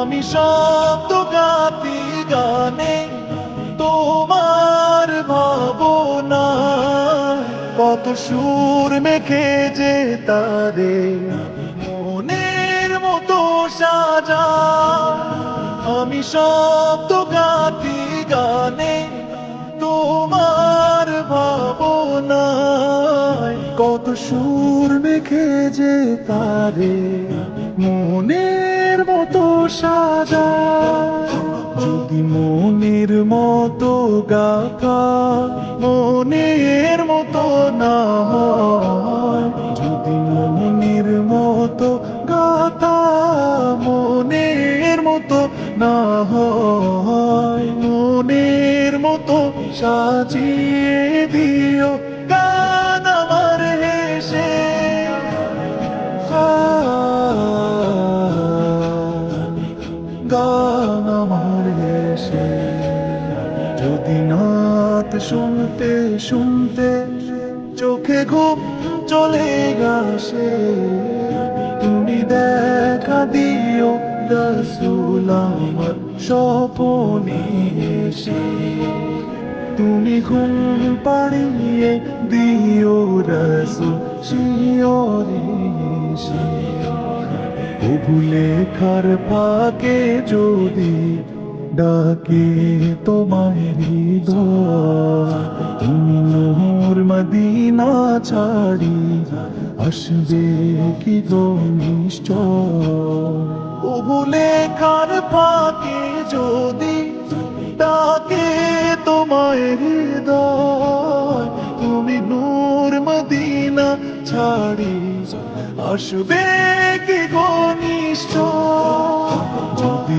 আমি শব্দ গাতি গানে তোমার ভাবনা। কত সুর মেখে যে তারে মনের মতো সাজা। আমি শব্দ গাতি গানে তোমার ভাবনায় কত সুর মেখে যে তারে মনের সাজা। যদি মনের মতো গাথা, মনের মতো না হয় যদি মনের মতো গাথা, মনের মতো না হয় মনের মতো সাজিয়ে দিও। শুনতে শুনতে চোখে ঘুম চলে আসে। তুমি দেখা দিও রসুল আমার এসে। তুমি ঘুম পাড়িয়ে দিও রসুল শিওরে এসে। লেখার ফাঁকে যদি ডাকে তোমায় হৃদয়। তুমি নোর মদিনা ছাড়ি, আসবে কি গো নিশ্চয়? ওহু লেখার ফাঁকে যদি ডাকে তোমায় হৃদয়, তুমি নূর মদিনা ছাড়ি, আসবে কি ঘনিষ্ঠ যদি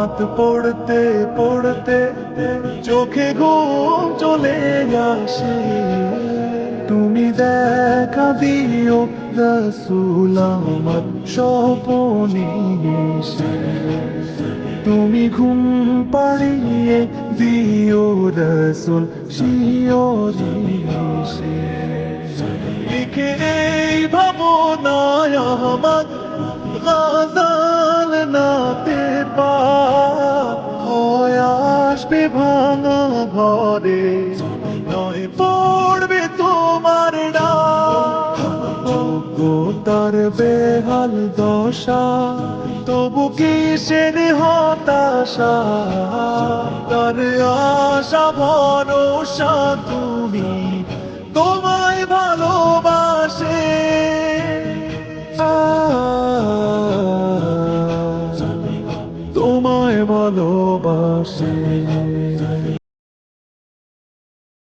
নাত পড়তে পড়তে চোখে ঘুম চলে আসে। তুমি দেখা দিও রসুল আমার স্বপনে তুমি ঘুম পাড়িয়ে দিও রসুল এসে। লিখে এই ভাবনায় আমার দশা তবু কিসের হতাশা? তার আশা ভরসা তুমি তোমায় ভালোবাসে। তোমায় ভালোবাসে।